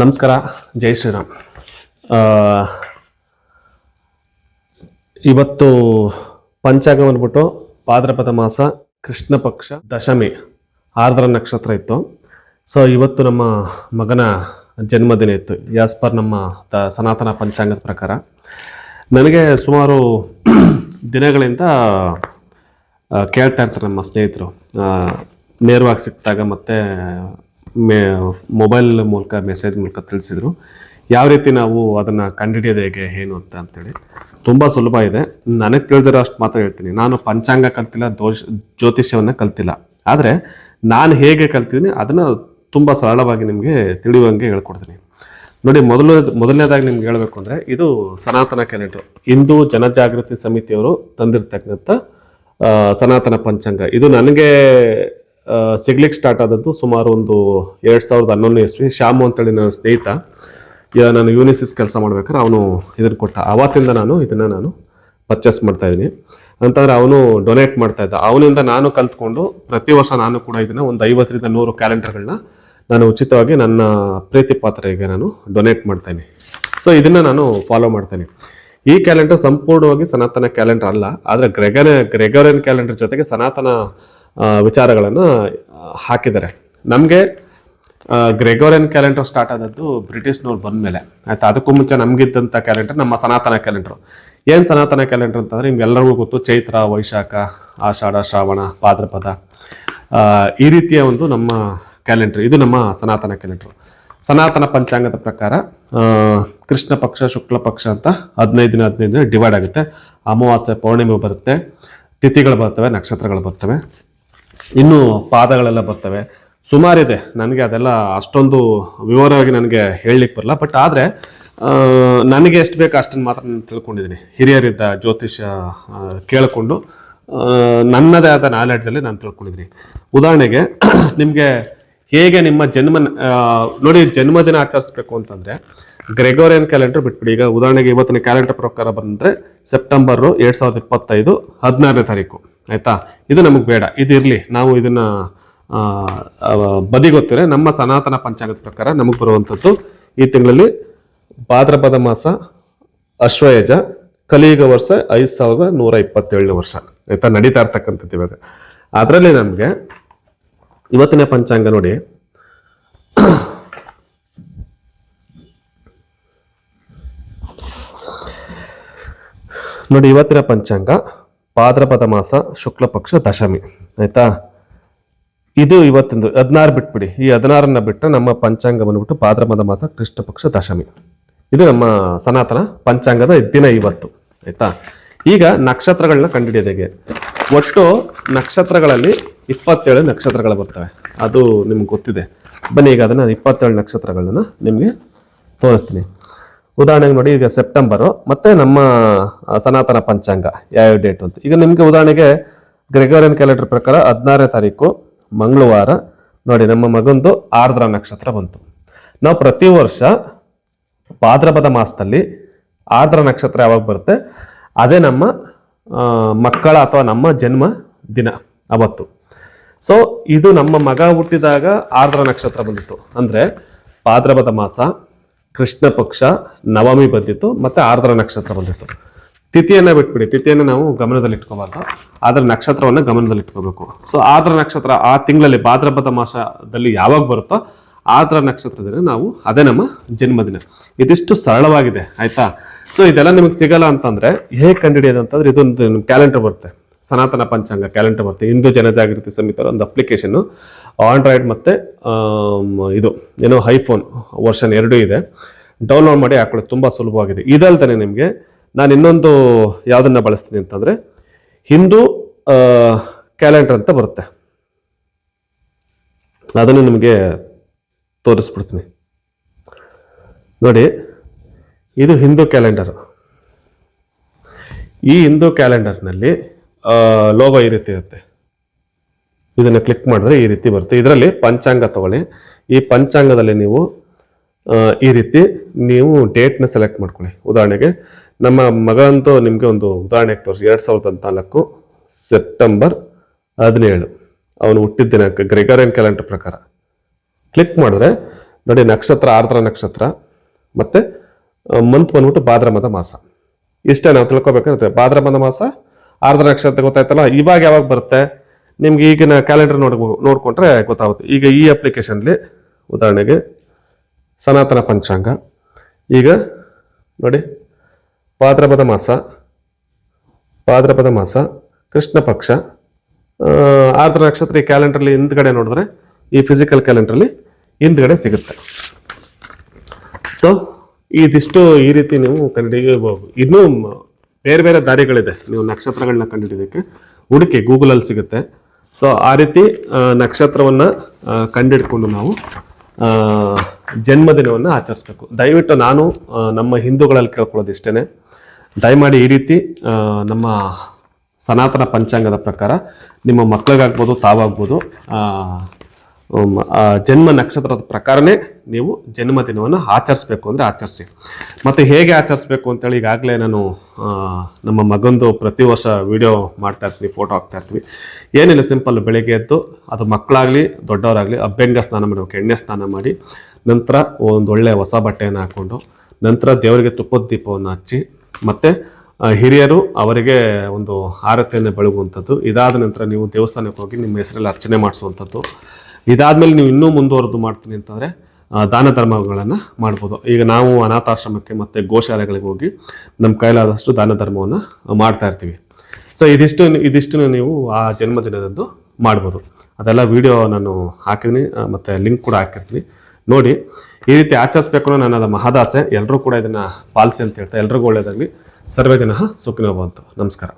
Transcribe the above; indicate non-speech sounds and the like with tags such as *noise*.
ನಮಸ್ಕಾರ, ಜೈ ಶ್ರೀರಾಮ್. ಇವತ್ತು ಪಂಚಾಂಗ ಬಂದ್ಬಿಟ್ಟು ಪಾದ್ರಪದ ಮಾಸ, ಕೃಷ್ಣ ಪಕ್ಷ, ದಶಮಿ, ಆರ್ದ್ರ ನಕ್ಷತ್ರ ಇತ್ತು. ಸೊ ಇವತ್ತು ನಮ್ಮ ಮಗನ ಜನ್ಮದಿನ ಇತ್ತು ಯಾಸ್ ಪರ್ ನಮ್ಮ ದ ಸನಾತನ ಪಂಚಾಂಗದ ಪ್ರಕಾರ. ನನಗೆ ಸುಮಾರು *clears throat* ದಿನಗಳಿಂದ ಕೇಳ್ತಾ ಇರ್ತಾರೆ ನಮ್ಮ ಸ್ನೇಹಿತರು. ನೇರವಾಗಿ ಸಿಕ್ಕಿದಾಗ ಮತ್ತೆ ಮೇ ಮೊಬೈಲ್ ಮೂಲಕ ಮೆಸೇಜ್ ಮೂಲಕ ತಿಳಿಸಿದರು. ಯಾವ ರೀತಿ ನಾವು ಅದನ್ನು ಕಂಡುಹಿಡಿಯೋದು ಹೇಗೆ, ಏನು ಅಂತ ಅಂತೇಳಿ. ತುಂಬ ಸುಲಭ ಇದೆ. ನನಗೆ ತಿಳಿದಿರೋ ಅಷ್ಟು ಮಾತ್ರ ಹೇಳ್ತೀನಿ. ನಾನು ಪಂಚಾಂಗ ಕಲ್ತಿಲ್ಲ, ದೋಷ, ಜ್ಯೋತಿಷ್ಯವನ್ನು ಕಲ್ತಿಲ್ಲ. ಆದರೆ ನಾನು ಹೇಗೆ ಕಲ್ತಿದ್ದೀನಿ, ಅದನ್ನು ತುಂಬ ಸರಳವಾಗಿ ನಿಮಗೆ ತಿಳಿಯುವಂಗೆ ಹೇಳ್ಕೊಡ್ತೀನಿ. ನೋಡಿ, ಮೊದಲು, ಮೊದಲನೇದಾಗಿ ನಿಮ್ಗೆ ಹೇಳಬೇಕು ಅಂದರೆ, ಇದು ಸನಾತನ ಕ್ಯಾಲೆಂಡರ್ ಹಿಂದೂ ಜನಜಾಗೃತಿ ಸಮಿತಿಯವರು ತಂದಿರ್ತಕ್ಕಂಥ ಸನಾತನ ಪಂಚಾಂಗ. ಇದು ನನಗೆ ಸಿಗ್ಲಿಕ್ಕೆ ಸ್ಟಾರ್ಟ್ ಆದದ್ದು ಸುಮಾರು ಒಂದು ಎರಡು ಸಾವಿರದ ಹನ್ನೊಂದು ಇಸ್ವಿ. ಶ್ಯಾಮು ಅಂತೇಳಿ ನನ್ನ ಸ್ನೇಹಿತ. ಈಗ ನಾನು ಯೂನಿಸಿಸ್ ಕೆಲಸ ಮಾಡ್ಬೇಕಾದ್ರೆ ಅವನು ಇದನ್ನು ಕೊಟ್ಟ. ಆವತ್ತಿಂದ ನಾನು ಇದನ್ನು ನಾನು ಪರ್ಚೇಸ್ ಮಾಡ್ತಾ ಇದ್ದೀನಿ. ಅಂತಂದ್ರೆ ಅವನು ಡೊನೇಟ್ ಮಾಡ್ತಾ ಇದ್ದ. ಅವನಿಂದ ನಾನು ಕಲ್ತ್ಕೊಂಡು ಪ್ರತಿ ವರ್ಷ ನಾನು ಕೂಡ ಇದನ್ನು ಒಂದು ಐವತ್ತರಿಂದ ನೂರು ಕ್ಯಾಲೆಂಡರ್ಗಳನ್ನ ನಾನು ಉಚಿತವಾಗಿ ನನ್ನ ಪ್ರೀತಿ ಪಾತ್ರೆಗೆ ನಾನು ಡೊನೇಟ್ ಮಾಡ್ತೇನೆ ಸೊ ಇದನ್ನ ನಾನು ಫಾಲೋ ಮಾಡ್ತೇನೆ ಈ ಕ್ಯಾಲೆಂಡರ್ ಸಂಪೂರ್ಣವಾಗಿ ಸನಾತನ ಕ್ಯಾಲೆಂಡರ್ ಅಲ್ಲ, ಆದರೆ ಗ್ರೆಗರ ಗ್ರೆಗೋರಿಯನ್ ಕ್ಯಾಲೆಂಡರ್ ಜೊತೆಗೆ ಸನಾತನ ವಿಚಾರಗಳನ್ನು ಹಾಕಿದ್ದಾರೆ. ನಮಗೆ ಗ್ರೆಗೋರಿಯನ್ ಕ್ಯಾಲೆಂಡರ್ ಸ್ಟಾರ್ಟ್ ಆದದ್ದು ಬ್ರಿಟಿಷ್ನವ್ರು ಬಂದ ಮೇಲೆ ಆಯ್ತಾ? ಅದಕ್ಕೂ ಮುಂಚೆ ನಮಗಿದ್ದಂಥ ಕ್ಯಾಲೆಂಡರ್ ನಮ್ಮ ಸನಾತನ ಕ್ಯಾಲೆಂಡರ್. ಏನು ಸನಾತನ ಕ್ಯಾಲೆಂಡರ್ ಅಂತಂದರೆ ನಿಮ್ಗೆಲ್ಲರಿಗೂ ಗೊತ್ತು, ಚೈತ್ರ, ವೈಶಾಖ, ಆಷಾಢ, ಶ್ರಾವಣ, ಭಾದ್ರಪದ. ಈ ರೀತಿಯ ಒಂದು ನಮ್ಮ ಕ್ಯಾಲೆಂಡರ್. ಇದು ನಮ್ಮ ಸನಾತನ ಕ್ಯಾಲೆಂಡರ್. ಸನಾತನ ಪಂಚಾಂಗದ ಪ್ರಕಾರ ಕೃಷ್ಣ ಪಕ್ಷ, ಶುಕ್ಲ ಪಕ್ಷ ಅಂತ ಹದಿನೈದು ದಿನ ಹದಿನೈದು ದಿನ ಡಿವೈಡ್ ಆಗುತ್ತೆ. ಅಮಾವಾಸ್ಯೆ ಪೌರ್ಣಿಮೆ ಬರುತ್ತೆ. ತಿಥಿಗಳು ಬರ್ತವೆ, ನಕ್ಷತ್ರಗಳು ಬರ್ತವೆ. ಇನ್ನು ಪಾದಗಳೆಲ್ಲ ಬರ್ತವೆ. ಸುಮಾರಿದೆ. ನನಗೆ ಅದೆಲ್ಲ ಅಷ್ಟೊಂದು ವಿವರವಾಗಿ ನನಗೆ ಹೇಳಲಿಕ್ಕೆ ಬರಲ್ಲ. ಬಟ್ ಆದರೆ ನನಗೆ ಎಷ್ಟು ಬೇಕು ಅಷ್ಟನ್ನು ಮಾತ್ರ ನಾನು ತಿಳ್ಕೊಂಡಿದ್ದೀನಿ. ಹಿರಿಯರಿದ್ದ ಜ್ಯೋತಿಷ್ಯ ಕೇಳಿಕೊಂಡು ನನ್ನದೇ ಆದ ನಾಲೆಡ್ಜಲ್ಲಿ ನಾನು ತಿಳ್ಕೊಂಡಿದ್ದೀನಿ. ಉದಾಹರಣೆಗೆ, *clears throat* ನಿಮಗೆ ಹೇಗೆ ನಿಮ್ಮ ಜನ್ಮ ನೋಡಿ ಜನ್ಮದಿನ ಆಚರಿಸ್ಬೇಕು ಅಂತಂದರೆ ಗ್ರೆಗೋರಿಯನ್ ಕ್ಯಾಲೆಂಡರ್ ಬಿಟ್ಬಿಡಿ. ಈಗ ಉದಾಹರಣೆಗೆ ಇವತ್ತಿನ ಕ್ಯಾಲೆಂಡರ್ ಪ್ರಕಾರ ಬಂದರೆ ಸೆಪ್ಟೆಂಬರು ಎರಡು ಸಾವಿರದ ಇಪ್ಪತ್ತೈದು ಹದಿನಾರನೇ ತಾರೀಕು. ಆಯಿತಾ? ಇದು ನಮಗೆ ಬೇಡ. ಇದು ಇರಲಿ. ನಾವು ಇದನ್ನ ಬದಿ ಆ, ಬದಿಗೊತ್ತಿರೆ ನಮ್ಮ ಸನಾತನ ಪಂಚಾಂಗದ ಪ್ರಕಾರ ನಮಗೆ ಬರುವಂಥದ್ದು ಈ ತಿಂಗಳಲ್ಲಿ ಭಾದ್ರಪದ ಮಾಸ ಅಶ್ವಯಜ ಕಲಿಯುಗ ವರ್ಷ ಐದು ಸಾವಿರದ ನೂರ ಇಪ್ಪತ್ತೇಳನೇ ವರ್ಷ. ಆಯಿತಾ? ನಡೀತಾ ಇರ್ತಕ್ಕಂಥದ್ದು ಇವಾಗ. ಅದರಲ್ಲಿ ನಮಗೆ ಇವತ್ತಿನ ಪಂಚಾಂಗ ನೋಡಿ. ನೋಡಿ ಇವತ್ತಿನ ಪಂಚಾಂಗ. ಭಾದ್ರಪದ ಮಾಸ ಶುಕ್ಲ ಪಕ್ಷ ದಶಮಿ, ಆಯ್ತಾ? ಇದು ಇವತ್ತಿಂದು ಹದಿನಾರು ಬಿಟ್ಬಿಡಿ. ಈ ಹದಿನಾರನ್ನು ಬಿಟ್ಟರೆ ನಮ್ಮ ಪಂಚಾಂಗ ಬಂದ್ಬಿಟ್ಟು ಭಾದ್ರಪದ ಮಾಸ ಕೃಷ್ಣ ಪಕ್ಷ ದಶಮಿ. ಇದು ನಮ್ಮ ಸನಾತನ ಪಂಚಾಂಗದ ದಿನ ಇವತ್ತು, ಆಯ್ತಾ? ಈಗ ನಕ್ಷತ್ರಗಳನ್ನ ಕಂಡುಹಿಡಿಯೋದು ಒಟ್ಟು ನಕ್ಷತ್ರಗಳಲ್ಲಿ ಇಪ್ಪತ್ತೇಳು ನಕ್ಷತ್ರಗಳು ಬರ್ತವೆ. ಅದು ನಿಮ್ಗೆ ಗೊತ್ತಿದೆ. ಬನ್ನಿ, ಈಗ ಅದನ್ನು ಇಪ್ಪತ್ತೇಳು ನಕ್ಷತ್ರಗಳನ್ನ ನಿಮಗೆ ತೋರಿಸ್ತೀನಿ. ಉದಾಹರಣೆಗೆ ನೋಡಿ, ಈಗ ಸೆಪ್ಟೆಂಬರು, ಮತ್ತೆ ನಮ್ಮ ಸನಾತನ ಪಂಚಾಂಗ, ಯಾವ ಡೇಟ್ ಅಂತ. ಈಗ ನಿಮಗೆ ಉದಾಹರಣೆಗೆ ಗ್ರೆಗೋರಿಯನ್ ಕ್ಯಾಲೆಂಡರ್ ಪ್ರಕಾರ ಹದಿನಾರನೇ ತಾರೀಕು, ಮಂಗಳವಾರ, ನೋಡಿ, ನಮ್ಮ ಮಗಂದು ಆರ್ದ್ರ ನಕ್ಷತ್ರ ಬಂತು. ನಾವು ಪ್ರತಿ ವರ್ಷ ಭಾದ್ರಪದ ಮಾಸದಲ್ಲಿ ಆರ್ದ್ರ ನಕ್ಷತ್ರ ಯಾವಾಗ ಬರುತ್ತೆ? ಅದೇ ನಮ್ಮ ಮಕ್ಕಳ ಅಥವಾ ನಮ್ಮ ಜನ್ಮ ದಿನ ಅವತ್ತು. ಸೊ ಇದು ನಮ್ಮ ಮಗ ಹುಟ್ಟಿದಾಗ ಆರ್ದ್ರ ನಕ್ಷತ್ರ ಬಂದಿತ್ತು ಅಂದ್ರೆ ಭಾದ್ರಪದ ಮಾಸ ಕೃಷ್ಣ ಪಕ್ಷ ನವಮಿ ಬಂದಿತ್ತು ಮತ್ತೆ ಆರ್ದ್ರ ನಕ್ಷತ್ರ ಬಂದಿತ್ತು. ತಿಥಿಯನ್ನು ಬಿಟ್ಬಿಡಿ. ತಿಥಿಯನ್ನು ನಾವು ಗಮನದಲ್ಲಿ ಇಟ್ಕೋಬಾರ್ದು ಆದ್ರ ನಕ್ಷತ್ರವನ್ನ ಗಮನದಲ್ಲಿ ಇಟ್ಕೋಬೇಕು ಸೊ ಆರ್ದ್ರ ನಕ್ಷತ್ರ ಆ ತಿಂಗಳಲ್ಲಿ ಭಾದ್ರಪದ ಮಾಸದಲ್ಲಿ ಯಾವಾಗ ಬರುತ್ತೋ ಆರ್ದ್ರ ನಕ್ಷತ್ರ ದಿನ ನಾವು ಅದೇ ನಮ್ಮ ಜನ್ಮದಿನ. ಇದಿಷ್ಟು ಸರಳವಾಗಿದೆ, ಆಯ್ತಾ? ಸೊ ಇದೆಲ್ಲ ನಿಮಗೆ ಸಿಗಲ್ಲ ಅಂತಂದ್ರೆ ಹೇಗೆ ಕಂಡುಹಿಡಿಯೋದು ಅಂತಂದ್ರೆ ಇದೊಂದು ಕ್ಯಾಲೆಂಡರ್ ಬರುತ್ತೆ. ಸನಾತನ ಪಂಚಾಂಗ ಕ್ಯಾಲೆಂಡರ್ ಮತ್ತು ಹಿಂದೂ ಜನಜಾಗೃತಿ ಸಮಿತಿ ಒಂದು ಅಪ್ಲಿಕೇಶನ್ನು ಆಂಡ್ರಾಯ್ಡ್ ಮತ್ತು ಇದು, ಏನೋ ಐಫೋನ್ ವರ್ಷನ್ ಎರಡೂ ಇದೆ. ಡೌನ್ಲೋಡ್ ಮಾಡಿ ಹಾಕೊಳ್ಳಿ, ತುಂಬ ಸುಲಭವಾಗಿದೆ. ಇದಲ್ದೇ ನಿಮಗೆ ನಾನು ಇನ್ನೊಂದು ಯಾವುದನ್ನು ಬಳಸ್ತೀನಿ ಅಂತಂದರೆ, ಹಿಂದೂ ಕ್ಯಾಲೆಂಡರ್ ಅಂತ ಬರುತ್ತೆ. ಅದನ್ನು ನಿಮಗೆ ತೋರಿಸ್ಬಿಡ್ತೀನಿ. ನೋಡಿ, ಇದು ಹಿಂದೂ ಕ್ಯಾಲೆಂಡರ್ ಈ ಹಿಂದೂ ಕ್ಯಾಲೆಂಡರ್ನಲ್ಲಿ ಲೋಗೋ ಈ ರೀತಿ ಇರುತ್ತೆ. ಇದನ್ನು ಕ್ಲಿಕ್ ಮಾಡಿದ್ರೆ ಈ ರೀತಿ ಬರುತ್ತೆ. ಇದರಲ್ಲಿ ಪಂಚಾಂಗ ತಗೊಳ್ಳಿ. ಈ ಪಂಚಾಂಗದಲ್ಲಿ ನೀವು ಈ ರೀತಿ ನೀವು ಡೇಟ್ನ ಸೆಲೆಕ್ಟ್ ಮಾಡ್ಕೊಳ್ಳಿ. ಉದಾಹರಣೆಗೆ, ನಮ್ಮ ಮಗ ಅಂತೂ ನಿಮಗೆ ಒಂದು ಉದಾಹರಣೆಗೆ ತೋರಿಸಿ. ಎರಡು ಸಾವಿರದ ಹದಿನಾಲ್ಕು ಸೆಪ್ಟೆಂಬರ್ ಹದಿನೇಳು. ಅವನು ಹುಟ್ಟಿದ ದಿನಾಂಕ ಗ್ರೆಗರಿಯನ್ ಕ್ಯಾಲೆಂಡರ್ ಪ್ರಕಾರ. ಕ್ಲಿಕ್ ಮಾಡಿದ್ರೆ, ನೋಡಿ ನಕ್ಷತ್ರ, ಆರ್ದ್ರ ನಕ್ಷತ್ರ, ಮತ್ತು ಮಂತ್ ಬಂದ್ಬಿಟ್ಟು ಭಾದ್ರಮದ ಮಾಸ. ಇಷ್ಟೇ ನಾವು ತಿಳ್ಕೊಬೇಕಾಗುತ್ತೆ ಭಾದ್ರಮದ ಮಾಸ ಆರ್ದ್ರ ಅಂತ ಗೊತ್ತಾಯ್ತಲ್ಲ? ಇವಾಗ ಯಾವಾಗ ಬರುತ್ತೆ? ನಿಮ್ಗೆ ಈಗಿನ ಕ್ಯಾಲೆಂಡರ್ ನೋಡ್ ನೋಡ್ಕೊಂಡ್ರೆ ಗೊತ್ತಾಗುತ್ತೆ. ಈಗ ಈ ಅಪ್ಲಿಕೇಶನ್ಲಿ ಉದಾಹರಣೆಗೆ ಸನಾತನ ಪಂಚಾಂಗ. ಈಗ ನೋಡಿ ಭಾದ್ರಪದ ಮಾಸ ಭಾದ್ರಪದ ಮಾಸ, ಕೃಷ್ಣ ಪಕ್ಷ. ಆರ್ದ್ರ ನಕ್ಷತ್ರ ಈ ಕ್ಯಾಲೆಂಡ್ರಲ್ಲಿ ಹಿಂದ್ಗಡೆ ನೋಡಿದ್ರೆ ಈ ಫಿಸಿಕಲ್ ಕ್ಯಾಲೆಂಡ್ರಲ್ಲಿ ಹಿಂದ್ಗಡೆ ಸಿಗುತ್ತೆ. ಸೊ ಇದಿಷ್ಟು ಈ ರೀತಿ ನೀವು ಕನ್ನಡಿಗೆ ಇನ್ನೂ ಬೇರೆ ಬೇರೆ ದಾರಿಗಳಿದೆ. ನೀವು ನಕ್ಷತ್ರಗಳನ್ನ ಕಂಡುಹಿಡಿಯೋದಕ್ಕೆ ಹುಡುಕಿ ಗೂಗಲಲ್ಲಿ ಸಿಗುತ್ತೆ. ಸೊ ಆ ರೀತಿ ನಕ್ಷತ್ರವನ್ನು ಕಂಡಿಡ್ಕೊಂಡು ನಾವು ಜನ್ಮದಿನವನ್ನು ಆಚರಿಸ್ಬೇಕು. ದಯವಿಟ್ಟು ನಾನು ನಮ್ಮ ಹಿಂದೂಗಳಲ್ಲಿ ಕೇಳ್ಕೊಳ್ಳೋದು ಇಷ್ಟೇ ದಯಮಾಡಿ ಈ ರೀತಿ ನಮ್ಮ ಸನಾತನ ಪಂಚಾಂಗದ ಪ್ರಕಾರ ನಿಮ್ಮ ಮಕ್ಕಳಿಗಾಗ್ಬೋದು ತಾವಾಗ್ಬೋದು ಜನ್ಮ ನಕ್ಷತ್ರದ ಪ್ರಕಾರನೇ ನೀವು ಜನ್ಮದಿನವನ್ನು ಆಚರಿಸ್ಬೇಕು ಅಂದರೆ ಆಚರಿಸಿ. ಮತ್ತು ಹೇಗೆ ಆಚರಿಸ್ಬೇಕು ಅಂತೇಳಿ ಈಗಾಗಲೇ ನಾನು ನಮ್ಮ ಮಗಂದು ಪ್ರತಿ ವರ್ಷ ವಿಡಿಯೋ ಮಾಡ್ತಾ ಇರ್ತೀನಿ ಫೋಟೋ ಹಾಕ್ತಾ ಇರ್ತೀವಿ. ಏನಿಲ್ಲ ಸಿಂಪಲ್ ಬೆಳಿಗ್ಗೆ ಎದ್ದು ಅದು ಮಕ್ಕಳಾಗಲಿ, ದೊಡ್ಡವರಾಗಲಿ ಅಭ್ಯಂಗ ಸ್ನಾನ ಮಾಡಬೇಕು, ಎಣ್ಣೆ ಸ್ನಾನ ಮಾಡಿ, ನಂತರ ಒಂದು ಒಳ್ಳೆಯ ಹೊಸ ಬಟ್ಟೆಯನ್ನು ಹಾಕ್ಕೊಂಡು ನಂತರ ದೇವರಿಗೆ ತುಪ್ಪದ ದೀಪವನ್ನು ಹಚ್ಚಿ, ಮತ್ತು ಹಿರಿಯರು ಅವರಿಗೆ ಒಂದು ಆರತಿಯನ್ನು ಬೆಳಗುವಂಥದ್ದು. ಇದಾದ ನಂತರ ನೀವು ದೇವಸ್ಥಾನಕ್ಕೆ ಹೋಗಿ ನಿಮ್ಮ ಹೆಸರಲ್ಲಿ ಅರ್ಚನೆ ಮಾಡಿಸುವಂಥದ್ದು. ಇದಾದ್ಮೇಲೆ ನೀವು ಇನ್ನೂ ಮುಂದುವರೆದು ಮಾಡ್ತೀನಿ ಅಂತಂದರೆ ದಾನ ಧರ್ಮಗಳನ್ನು ಮಾಡ್ಬೋದು. ಈಗ ನಾವು ಅನಾಥಾಶ್ರಮಕ್ಕೆ ಮತ್ತು ಗೋಶಾಲೆಗಳಿಗೆ ಹೋಗಿ ನಮ್ಮ ಕೈಲಾದಷ್ಟು ದಾನ ಧರ್ಮವನ್ನು ಮಾಡ್ತಾ ಇರ್ತೀವಿ. ಸೊ ಇದಿಷ್ಟು ಇದಿಷ್ಟು ನೀವು ಆ ಜನ್ಮದಿನದಂದು ಮಾಡ್ಬೋದು. ಅದೆಲ್ಲ ವಿಡಿಯೋ ನಾನು ಹಾಕಿದ್ದೀನಿ ಮತ್ತು ಲಿಂಕ್ ಕೂಡ ಹಾಕಿರ್ತೀನಿ. ನೋಡಿ, ಈ ರೀತಿ ಆಚರಿಸ್ಬೇಕು ಅನ್ನೋ ನನ್ನದು ಮಹದಾಸೆ. ಎಲ್ಲರೂ ಕೂಡ ಇದನ್ನು ಪಾಲಿಸಿ ಅಂತ ಹೇಳ್ತಾ, ಎಲ್ರಿಗೂ ಒಳ್ಳೆಯದಾಗಲಿ ಸರ್ವೇ ಜನ ಸುಖಿನೋ ಬಂತು ನಮಸ್ಕಾರ.